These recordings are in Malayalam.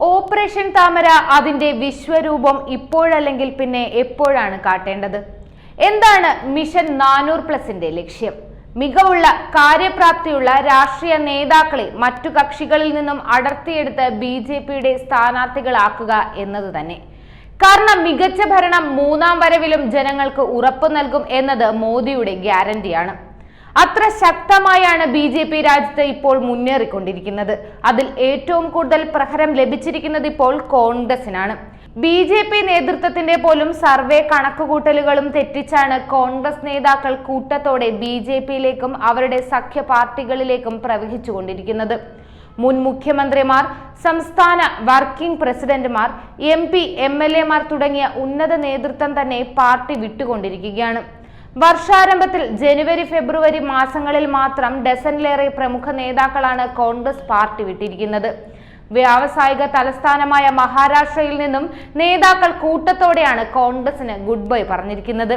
ഓപ്പറേഷൻ താമര അതിന്റെ വിശ്വരൂപം ഇപ്പോഴല്ലെങ്കിൽ പിന്നെ എപ്പോഴാണ് കാട്ടേണ്ടത്? എന്താണ് മിഷൻ നാനൂറ് പ്ലസിന്റെ ലക്ഷ്യം? മികവുള്ള കാര്യപ്രാപ്തിയുള്ള രാഷ്ട്രീയ നേതാക്കളെ മറ്റു കക്ഷികളിൽ നിന്നും അടർത്തിയെടുത്ത് ബി ജെ പിയുടെ സ്ഥാനാർത്ഥികളാക്കുക എന്നത് തന്നെ. കാരണം മികച്ച ഭരണം മൂന്നാം വരവിലും ജനങ്ങൾക്ക് ഉറപ്പു നൽകും എന്നത് മോദിയുടെ ഗ്യാരണ്ടിയാണ്. അത്ര ശക്തമായാണ് ബി ജെ പി രാജ്യത്ത് ഇപ്പോൾ മുന്നേറിക്കൊണ്ടിരിക്കുന്നത്. അതിൽ ഏറ്റവും കൂടുതൽ പ്രഹരം ലഭിച്ചിരിക്കുന്നത് ഇപ്പോൾ കോൺഗ്രസിനാണ്. ബി ജെ പി നേതൃത്വത്തിന്റെ പോലും സർവേ കണക്കുകൂട്ടലുകളും തെറ്റിച്ചാണ് കോൺഗ്രസ് നേതാക്കൾ കൂട്ടത്തോടെ ബി ജെ പിയിലേക്കും അവരുടെ സഖ്യ പാർട്ടികളിലേക്കും പ്രവഹിച്ചുകൊണ്ടിരിക്കുന്നത്. മുൻ മുഖ്യമന്ത്രിമാർ സംസ്ഥാന വർക്കിംഗ് പ്രസിഡന്റുമാർ എം പി എം എൽ എമാർ തുടങ്ങിയ ഉന്നത നേതൃത്വം തന്നെ പാർട്ടി വിട്ടുകൊണ്ടിരിക്കുകയാണ്. വർഷാരംഭത്തിൽ ജനുവരി ഫെബ്രുവരി മാസങ്ങളിൽ മാത്രം ഡസനിലേറെ പ്രമുഖ നേതാക്കളാണ് കോൺഗ്രസ് പാർട്ടി വിട്ടിരിക്കുന്നത്. വ്യാവസായിക തലസ്ഥാനമായ മഹാരാഷ്ട്രയിൽ നിന്നും നേതാക്കൾ കൂട്ടത്തോടെയാണ് കോൺഗ്രസിന് ഗുഡ് ബൈ പറഞ്ഞിരിക്കുന്നത്.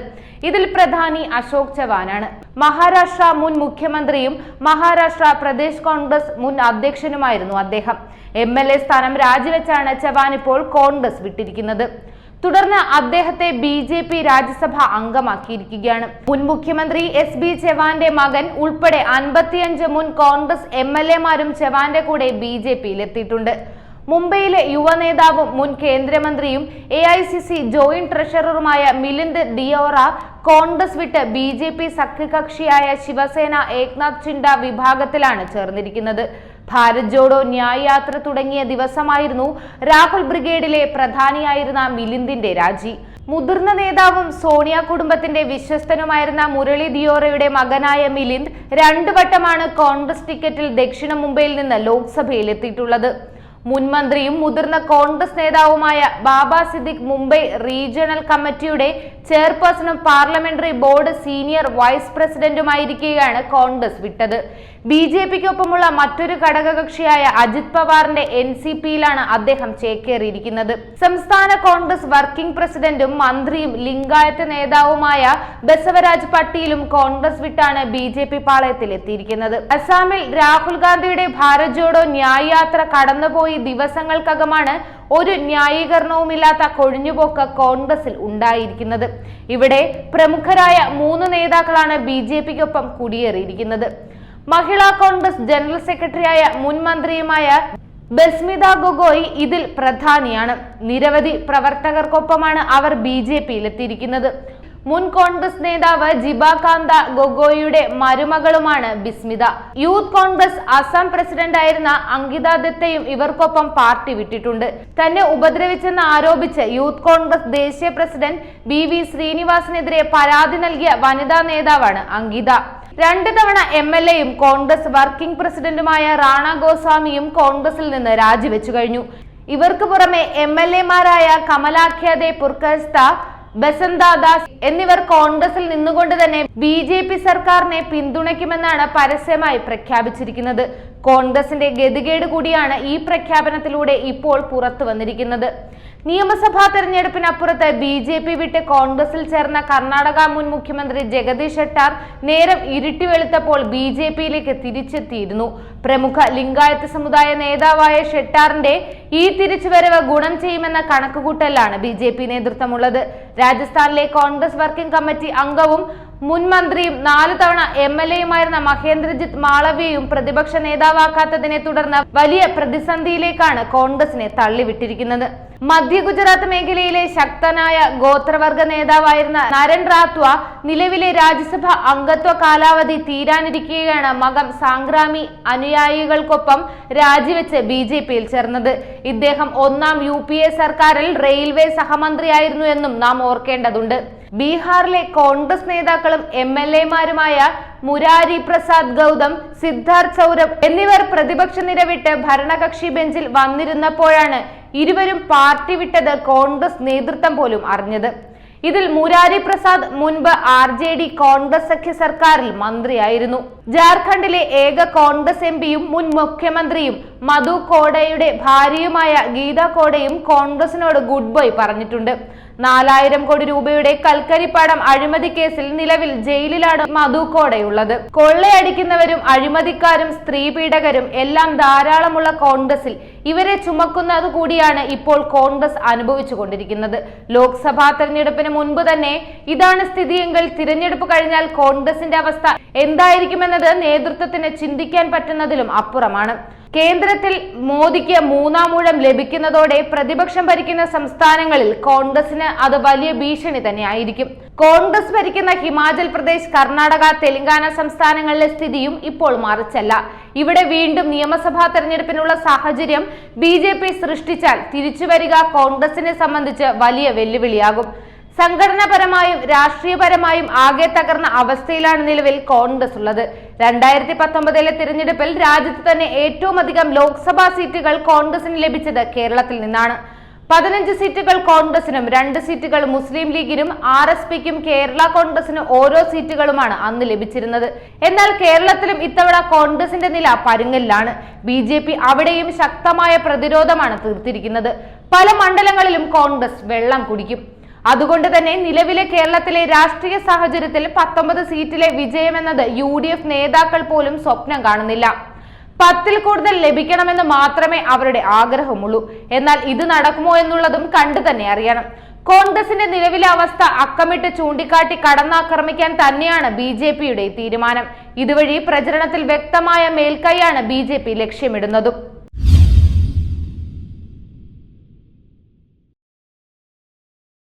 ഇതിൽ പ്രധാനി അശോക് ചവാനാണ്. മഹാരാഷ്ട്ര മുൻ മുഖ്യമന്ത്രിയും മഹാരാഷ്ട്ര പ്രദേശ് കോൺഗ്രസ് മുൻ അധ്യക്ഷനുമായിരുന്നു അദ്ദേഹം. എം സ്ഥാനം രാജിവെച്ചാണ് ചവാൻ ഇപ്പോൾ കോൺഗ്രസ് വിട്ടിരിക്കുന്നത്. തുടർന്ന് അദ്ദേഹത്തെ ബി ജെ പി രാജ്യസഭ അംഗമാക്കിയിരിക്കുകയാണ്. മുൻ മുഖ്യമന്ത്രി എസ് ബി ചെവാന്റെ മകൻ ഉൾപ്പെടെ അൻപത്തിയഞ്ച് മുൻ കോൺഗ്രസ് എം എൽ എമാരും ചെവാന്റെ കൂടെ ബി ജെ പിയിലെത്തിയിട്ടുണ്ട്. മുംബൈയിലെ യുവനേതാവും മുൻ കേന്ദ്രമന്ത്രിയും A I C C joint ട്രഷററുമായ Milind Deora Congress വിട്ട് ബി ജെ പി സഖ്യകക്ഷിയായ ശിവസേന ഏക്നാഥ് ചിണ്ട വിഭാഗത്തിലാണ് ചേർന്നിരിക്കുന്നത്. ഭാരത് ജോഡോ ന്യായ യാത്ര തുടങ്ങിയ ദിവസമായിരുന്നു രാഹുൽ ബ്രിഗേഡിലെ പ്രധാനിയായിരുന്ന മിലിന്ദിന്റെ രാജി. മുതിർന്ന നേതാവും സോണിയ കുടുംബത്തിന്റെ വിശ്വസ്തനുമായിരുന്ന മുരളി ദിയോറയുടെ മകനായ മിലിന്ദ് രണ്ടു വട്ടമാണ് കോൺഗ്രസ് ടിക്കറ്റിൽ ദക്ഷിണ മുംബൈയിൽ നിന്ന് ലോക്സഭയിൽ എത്തിയിട്ടുള്ളത്. മുൻമന്ത്രിയും മുതിർന്ന കോൺഗ്രസ് നേതാവുമായ ബാബ സിദ്ദിഖ് മുംബൈ റീജിയണൽ കമ്മിറ്റിയുടെ ചെയർപേഴ്സണും പാർലമെന്ററി ബോർഡ് സീനിയർ വൈസ് പ്രസിഡന്റുമായിരിക്കുകയാണ് കോൺഗ്രസ് വിട്ടത്. ബി ജെ പിക്കൊപ്പമുള്ള മറ്റൊരു ഘടകകക്ഷിയായ അജിത് പവാറിന്റെ എൻ സി പിയിലാണ് അദ്ദേഹം ചേക്കേറിയിരിക്കുന്നത്. സംസ്ഥാന കോൺഗ്രസ് വർക്കിംഗ് പ്രസിഡന്റും മന്ത്രിയും ലിംഗായത്ത് നേതാവുമായ ബസവരാജ് പട്ടീലും കോൺഗ്രസ് വിട്ടാണ് ബി ജെ പി പാളയത്തിൽ എത്തിയിരിക്കുന്നത്. അസാമിൽ രാഹുൽ ഗാന്ധിയുടെ ഭാരത് ജോഡോ ന്യായ് യാത്ര കടന്നുപോയി ദിവസങ്ങൾക്കകമാണ് ഒരു ന്യായീകരണവുമില്ലാത്ത കൊഴിഞ്ഞുപോക്ക് കോൺഗ്രസിൽ ഉണ്ടായിരിക്കുന്നത്. ഇവിടെ പ്രമുഖരായ മൂന്ന് നേതാക്കളാണ് ബി ജെ പിക്കൊപ്പം കുടിയേറിയിരിക്കുന്നത്. മഹിളാ കോൺഗ്രസ് ജനറൽ സെക്രട്ടറിയായ മുൻ മന്ത്രിയുമായ ബസ്മിത ഗൊഗോയ് ഇതിൽ പ്രധാനിയാണ്. നിരവധി പ്രവർത്തകർക്കൊപ്പമാണ് അവർ ബി ജെ പിയിലെത്തിയിരിക്കുന്നത്. മുൻ കോൺഗ്രസ് നേതാവ് ജിബാകാന്ത ഗൊഗോയിയുടെ മരുമകളുമാണ് ബിസ്മിത. യൂത്ത് കോൺഗ്രസ് അസം പ്രസിഡന്റായിരുന്ന അങ്കിത ദത്തയും ഇവർക്കൊപ്പം പാർട്ടി വിട്ടിട്ടുണ്ട്. തന്നെ ഉപദ്രവിച്ചെന്ന് ആരോപിച്ച് യൂത്ത് കോൺഗ്രസ് ദേശീയ പ്രസിഡന്റ് ബി വി ശ്രീനിവാസിനെതിരെ പരാതി നൽകിയ വനിതാ നേതാവാണ് അങ്കിത. രണ്ട് തവണ എം എൽ എയും കോൺഗ്രസ് വർക്കിംഗ് പ്രസിഡന്റുമായ റാണ ഗോസ്വാമിയും കോൺഗ്രസിൽ നിന്ന് രാജിവെച്ചു കഴിഞ്ഞു. ഇവർക്ക് പുറമെ എം എൽ എമാരായ കമലാഖ്യാദെ പുർക്കസ്ത ബസന്ത ദാസ് എന്നിവർ കോൺഗ്രസിൽ നിന്നുകൊണ്ട് തന്നെ ബി സർക്കാരിനെ പിന്തുണയ്ക്കുമെന്നാണ് പരസ്യമായി പ്രഖ്യാപിച്ചിരിക്കുന്നത്. കോൺഗ്രസിന്റെ ഗതികേട് കൂടിയാണ് ഈ പ്രഖ്യാപനത്തിലൂടെ ഇപ്പോൾ പുറത്തു വന്നിരിക്കുന്നത്. നിയമസഭാ തെരഞ്ഞെടുപ്പിനപ്പുറത്ത് ബി ജെ പി വിട്ട് കോൺഗ്രസിൽ ചേർന്ന കർണാടക മുൻ മുഖ്യമന്ത്രി ജഗദീഷ് ഷെട്ടാർ നേരം ഇരുട്ടി വെളുത്തപ്പോൾ ബി ജെ പിയിലേക്ക് തിരിച്ചെത്തിയിരുന്നു. പ്രമുഖ ലിംഗായത്ത് സമുദായ നേതാവായ ഷെട്ടാറിന്റെ ഈ തിരിച്ചുവരവ് ഗുണം ചെയ്യുമെന്ന കണക്കുകൂട്ടലാണ് ബി ജെ പി നേതൃത്വമുള്ളത്. രാജസ്ഥാനിലെ കോൺഗ്രസ് വർക്കിംഗ് കമ്മിറ്റി അംഗവും മുൻ മന്ത്രിയും നാലു തവണ എം എൽ എയുമായിരുന്ന മഹേന്ദ്രജിത്ത് മാളവ്യയും പ്രതിപക്ഷ നേതാവാക്കാത്തതിനെ തുടർന്ന് വലിയ പ്രതിസന്ധിയിലേക്കാണ് കോൺഗ്രസിനെ തള്ളിവിട്ടിരിക്കുന്നത്. മധ്യ ഗുജറാത്ത് മേഖലയിലെ ശക്തനായ ഗോത്രവർഗ നേതാവായിരുന്ന നരൻ റാത്വ നിലവിലെ രാജ്യസഭ അംഗത്വ കാലാവധി തീരാനിരിക്കുകയാണ് മകം സാംഗ്രാമി അനുയായികൾക്കൊപ്പം രാജിവെച്ച് ബി ജെ പിയിൽ ചേർന്നത്. ഇദ്ദേഹം ഒന്നാം യു സർക്കാരിൽ റെയിൽവേ സഹമന്ത്രിയായിരുന്നു എന്നും നാം ഓർക്കേണ്ടതുണ്ട്. ബീഹാറിലെ കോൺഗ്രസ് നേതാക്കളും എം എൽ എമാരുമായ മുരാരി പ്രസാദ് ഗൗതം സിദ്ധാർത്ഥ് സൗരഭ് എന്നിവർ പ്രതിപക്ഷ നിരവിട്ട് ഭരണകക്ഷി ബെഞ്ചിൽ വന്നിരുന്നപ്പോഴാണ് ഇരുവരും പാർട്ടി വിട്ടത് കോൺഗ്രസ് നേതൃത്വം പോലും അറിഞ്ഞത്. ഇതിൽ മുരാരി പ്രസാദ് മുൻപ് ആർ ജെ ഡി കോൺഗ്രസ് സഖ്യ സർക്കാരിൽ മന്ത്രിയായിരുന്നു. ജാർഖണ്ഡിലെ ഏക കോൺഗ്രസ് എം പിയും മുൻ മുഖ്യമന്ത്രിയും മധു കോടയുടെ ഭാര്യയുമായ ഗീത കോടയും കോൺഗ്രസിനോട് ഗുഡ് ബൈ പറഞ്ഞിട്ടുണ്ട്. നാലായിരം കോടി രൂപയുടെ കൽക്കരിപ്പാടം അഴിമതി കേസിൽ നിലവിൽ ജയിലിലാണ് മധു കോടയുള്ളത്. കൊള്ളയടിക്കുന്നവരും അഴിമതിക്കാരും സ്ത്രീ പീഡകരും എല്ലാം ധാരാളമുള്ള കോൺഗ്രസിൽ ഇവരെ ചുമക്കുന്നത് കൂടിയാണ് ഇപ്പോൾ കോൺഗ്രസ് അനുഭവിച്ചുകൊണ്ടിരിക്കുന്നത്. ലോക്സഭാ തെരഞ്ഞെടുപ്പിന് മുൻപ് തന്നെ ഇതാണ് സ്ഥിതിയെങ്കിൽ തിരഞ്ഞെടുപ്പ് കഴിഞ്ഞാൽ കോൺഗ്രസിന്റെ അവസ്ഥ എന്തായിരിക്കുമെന്നത് നേതൃത്വത്തിന് ചിന്തിക്കാൻ പറ്റുന്നതിലും അപ്പുറമാണ്. കേന്ദ്രത്തിൽ മോദിക്ക് മൂന്നാമൂഴം ലഭിക്കുന്നതോടെ പ്രതിപക്ഷം ഭരിക്കുന്ന സംസ്ഥാനങ്ങളിൽ കോൺഗ്രസിന് അത് വലിയ ഭീഷണി തന്നെയായിരിക്കും. കോൺഗ്രസ് ഭരിക്കുന്ന ഹിമാചൽ പ്രദേശ് കർണാടക തെലങ്കാന സംസ്ഥാനങ്ങളിലെ സ്ഥിതിയും ഇപ്പോൾ മറിച്ചല്ല. ഇവിടെ വീണ്ടും നിയമസഭാ തെരഞ്ഞെടുപ്പിനുള്ള സാഹചര്യം ബി സൃഷ്ടിച്ചാൽ തിരിച്ചുവരിക കോൺഗ്രസിനെ സംബന്ധിച്ച് വലിയ വെല്ലുവിളിയാകും. സംഘടനാപരമായും രാഷ്ട്രീയപരമായും ആകെ തകർന്ന അവസ്ഥയിലാണ് നിലവിൽ കോൺഗ്രസ് ഉള്ളത്. രണ്ടായിരത്തി പത്തൊമ്പതിലെ തിരഞ്ഞെടുപ്പിൽ രാജ്യത്ത് തന്നെ ഏറ്റവും അധികം ലോക്സഭാ സീറ്റുകൾ കോൺഗ്രസിന് ലഭിച്ചത് കേരളത്തിൽ നിന്നാണ്. പതിനഞ്ച് സീറ്റുകൾ കോൺഗ്രസിനും രണ്ട് സീറ്റുകൾ മുസ്ലിം ലീഗിനും ആർ എസ് പിക്കും കേരള കോൺഗ്രസിനും ഓരോ സീറ്റുകളുമാണ് അന്ന് ലഭിച്ചിരുന്നത്. എന്നാൽ കേരളത്തിലും ഇത്തവണ കോൺഗ്രസിന്റെ നില പരുങ്ങലിലാണ്. ബി ജെ പി അവിടെയും ശക്തമായ പ്രതിരോധമാണ് തീർത്തിരിക്കുന്നത്. പല മണ്ഡലങ്ങളിലും കോൺഗ്രസ് വെള്ളം കുടിക്കും. അതുകൊണ്ട് തന്നെ നിലവിലെ കേരളത്തിലെ രാഷ്ട്രീയ സാഹചര്യത്തിൽ പത്തൊമ്പത് സീറ്റിലെ വിജയമെന്നത് യു ഡി എഫ് നേതാക്കൾ പോലും സ്വപ്നം കാണുന്നില്ല. പത്തിൽ കൂടുതൽ ലഭിക്കണമെന്ന് മാത്രമേ അവരുടെ ആഗ്രഹമുള്ളൂ. എന്നാൽ ഇത് നടക്കുമോ എന്നുള്ളതും കണ്ടു തന്നെ അറിയണം. കോൺഗ്രസിന്റെ നിലവിലെ അവസ്ഥ അക്കമിട്ട് ചൂണ്ടിക്കാട്ടി കടന്നാക്രമിക്കാൻ തന്നെയാണ് ബി ജെ പിയുടെ തീരുമാനം. ഇതുവഴി പ്രചരണത്തിൽ വ്യക്തമായ മേൽക്കൈയാണ് ബി ജെ പി ലക്ഷ്യമിടുന്നതും.